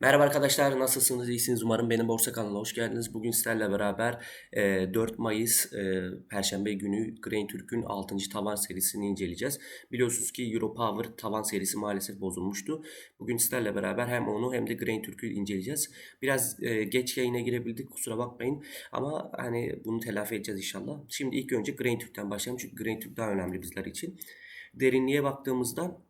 Merhaba arkadaşlar nasılsınız iyisiniz umarım benim borsa kanalına hoş geldiniz. Bugün sizlerle beraber e, 4 Mayıs e, Perşembe günü Grain Türk'ün 6. tavan serisini inceleyeceğiz. Biliyorsunuz ki Euro Power tavan serisi maalesef bozulmuştu. Bugün sizlerle beraber hem onu hem de Grain Türk'ü inceleyeceğiz. Biraz e, geç yayına girebildik kusura bakmayın ama hani bunu telafi edeceğiz inşallah. Şimdi ilk önce Grain Türk'ten başlayalım çünkü Grain Türk daha önemli bizler için. Derinliğe baktığımızda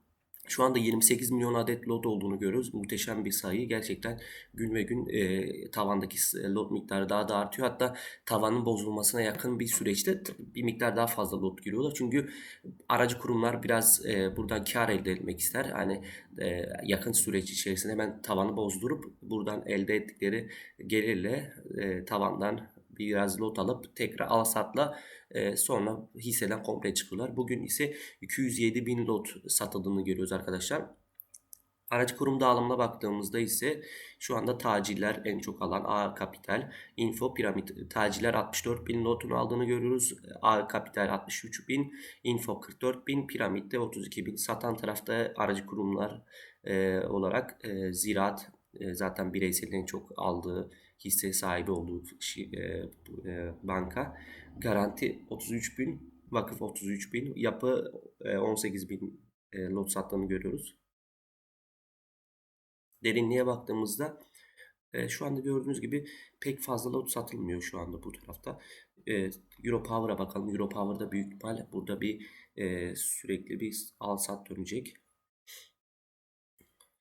şu anda 28 milyon adet lot olduğunu görüyoruz. Muhteşem bir sayı. Gerçekten gün ve gün e, tavandaki lot miktarı daha da artıyor. Hatta tavanın bozulmasına yakın bir süreçte bir miktar daha fazla lot giriyorlar. Çünkü aracı kurumlar biraz e, buradan kar elde etmek ister. Hani e, yakın süreç içerisinde hemen tavanı bozdurup buradan elde ettikleri gelirle e, tavandan biraz lot alıp tekrar al satla e, sonra hisseden komple çıkıyorlar. Bugün ise 207 bin lot satıldığını görüyoruz arkadaşlar. Aracı kurum dağılımına baktığımızda ise şu anda taciller en çok alan A Kapital, Info, Piramit taciller 64 bin lotunu aldığını görüyoruz. A Kapital 63 bin, Info 44 bin, Piramit de 32 bin. Satan tarafta aracı kurumlar e, olarak e, Ziraat e, zaten bireyselin çok aldığı hisse sahibi olduğu e, e, banka. Garanti 33 bin, vakıf 33 bin, yapı e, 18 bin e, lot sattığını görüyoruz. Derinliğe baktığımızda şu anda gördüğünüz gibi pek fazla lot satılmıyor şu anda bu tarafta. Euro Power'a bakalım. Euro Power'da büyük ihtimal burada bir sürekli bir al sat dönecek.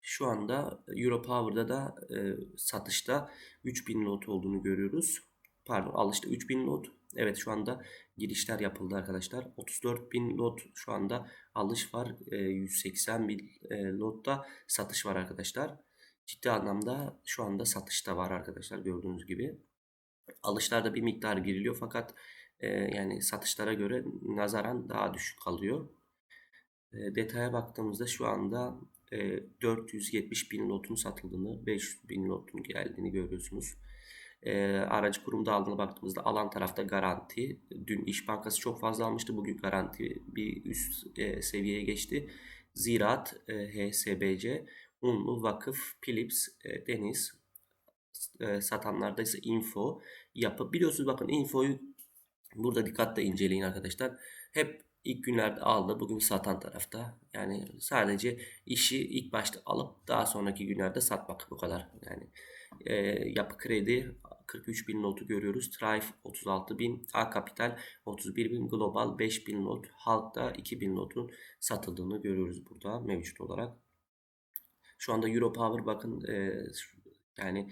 Şu anda Euro Power'da da e, satışta 3000 lot olduğunu görüyoruz. Pardon alışta 3000 lot. Evet şu anda girişler yapıldı arkadaşlar. 34.000 lot şu anda alış var. E, 180 bin e, lotta satış var arkadaşlar. Ciddi anlamda şu anda satışta var arkadaşlar gördüğünüz gibi. Alışlarda bir miktar giriliyor fakat e, yani satışlara göre nazaran daha düşük kalıyor. E, detaya baktığımızda şu anda e, 470 bin lotun satıldığını, 500 bin lotun geldiğini görüyorsunuz. E, aracı kurum dağılımına baktığımızda alan tarafta garanti. Dün İş Bankası çok fazla almıştı. Bugün garanti bir üst e, seviyeye geçti. Ziraat, e, HSBC, Unlu, Vakıf, Philips, e, Deniz, e, satanlarda ise Info, Yapı. Biliyorsunuz bakın Info'yu burada dikkatle inceleyin arkadaşlar. Hep ilk günlerde aldı. Bugün satan tarafta. Yani sadece işi ilk başta alıp daha sonraki günlerde satmak bu kadar. Yani e, yapı kredi 43 bin notu görüyoruz. Trife 36 bin, A Kapital 31 bin, Global 5 bin not, Halk'ta 2 bin notun satıldığını görüyoruz burada mevcut olarak. Şu anda Euro Power bakın e, yani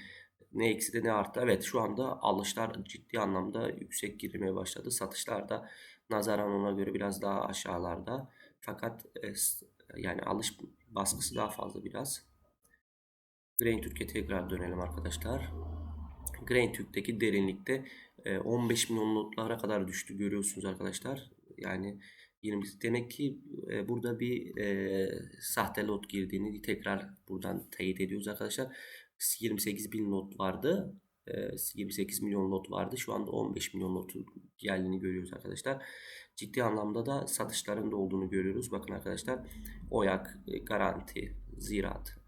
ne eksi ne arttı. Evet şu anda alışlar ciddi anlamda yüksek girmeye başladı. Satışlar da nazaran ona göre biraz daha aşağılarda. Fakat e, yani alış baskısı daha fazla biraz. Grain Türkiye tekrar dönelim arkadaşlar. Grain Türk'teki derinlikte 15 e, milyon notlara kadar düştü görüyorsunuz arkadaşlar. Yani 20 demek ki e, burada bir e, sahte lot girdiğini tekrar buradan teyit ediyoruz arkadaşlar. 28 bin not vardı. 28 milyon lot vardı. Şu anda 15 milyon lotu geldiğini görüyoruz arkadaşlar. Ciddi anlamda da satışların da olduğunu görüyoruz. Bakın arkadaşlar Oyak, Garanti, Ziraat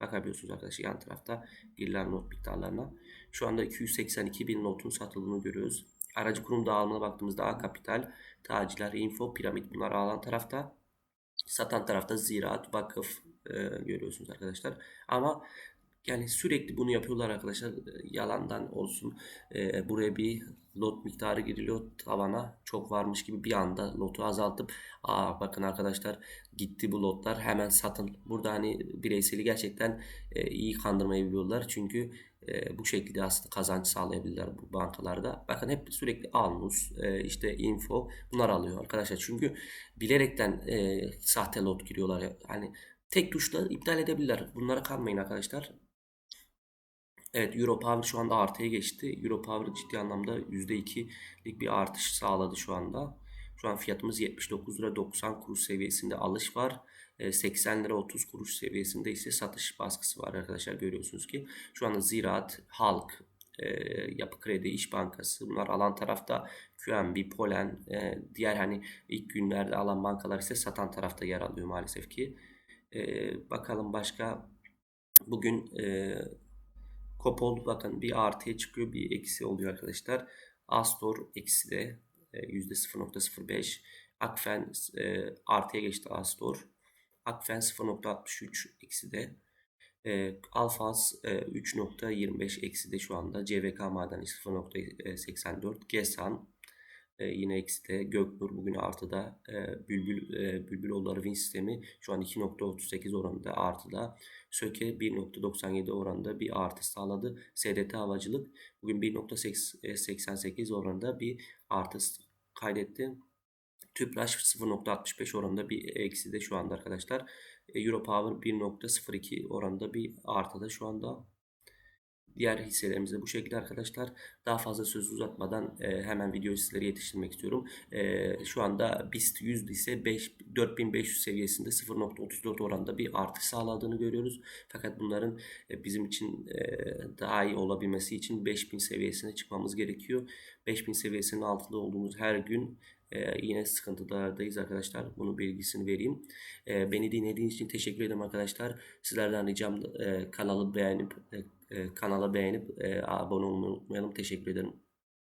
bakabiliyorsunuz arkadaşlar yan tarafta girilen not miktarlarına. Şu anda 282 bin notun satıldığını görüyoruz. Aracı kurum dağılımına baktığımızda A Kapital, Taciler, Info, Piramit bunlar alan tarafta. Satan tarafta Ziraat, Vakıf e, görüyorsunuz arkadaşlar. Ama yani sürekli bunu yapıyorlar arkadaşlar. Yalandan olsun. E, buraya bir lot miktarı giriliyor tavana. Çok varmış gibi bir anda lotu azaltıp aa bakın arkadaşlar gitti bu lotlar hemen satın. Burada hani bireyseli gerçekten e, iyi kandırmayı biliyorlar. Çünkü e, bu şekilde aslında kazanç sağlayabilirler bu bankalarda. Bakın hep sürekli Almus, e, işte Info bunlar alıyor arkadaşlar. Çünkü bilerekten e, sahte lot giriyorlar. Hani tek tuşla iptal edebilirler. Bunlara kalmayın arkadaşlar. Evet Euro Power şu anda artıya geçti. Euro Power ciddi anlamda %2'lik bir artış sağladı şu anda. Şu an fiyatımız 79 lira 90 kuruş seviyesinde alış var. 80 lira 30 kuruş seviyesinde ise satış baskısı var arkadaşlar görüyorsunuz ki. Şu anda Ziraat, Halk, e, Yapı Kredi, İş Bankası bunlar alan tarafta QNB, Polen, e, diğer hani ilk günlerde alan bankalar ise satan tarafta yer alıyor maalesef ki. E, bakalım başka Bugün Kopol bakın bir artıya çıkıyor bir eksi oluyor arkadaşlar. Astor eksi de e, %0.05. Akfen e, artıya geçti Astor. Akfen 0.63 eksi de. E, Alfaz e, 3.25 eksi de şu anda. CVK madeni 0.84. Gesan e, yine ekside. Göknur bugün artıda. E, Bülbül e, Bülbüloğulları Win sistemi şu an 2.38 oranında artıda. Söke 1.97 oranında bir artı sağladı. SDT havacılık bugün 1.88 oranında bir artı kaydetti. Tüpraş 0.65 oranında bir eksi de şu anda arkadaşlar. E, Europower 1.02 oranında bir artıda şu anda. Diğer hisselerimiz de bu şekilde arkadaşlar. Daha fazla söz uzatmadan e, hemen videoyu sizlere yetiştirmek istiyorum. E, şu anda BIST 100 ise 5, 4500 seviyesinde 0.34 oranda bir artış sağladığını görüyoruz. Fakat bunların e, bizim için e, daha iyi olabilmesi için 5000 seviyesine çıkmamız gerekiyor. 5000 seviyesinin altında olduğumuz her gün ee, yine sıkıntılardayız arkadaşlar. Bunun bilgisini vereyim. Ee, beni dinlediğiniz için teşekkür ederim arkadaşlar. Sizlerden ricam e, kanalı beğenip e, kanala beğenip e, abone olmayı unutmayalım. Teşekkür ederim.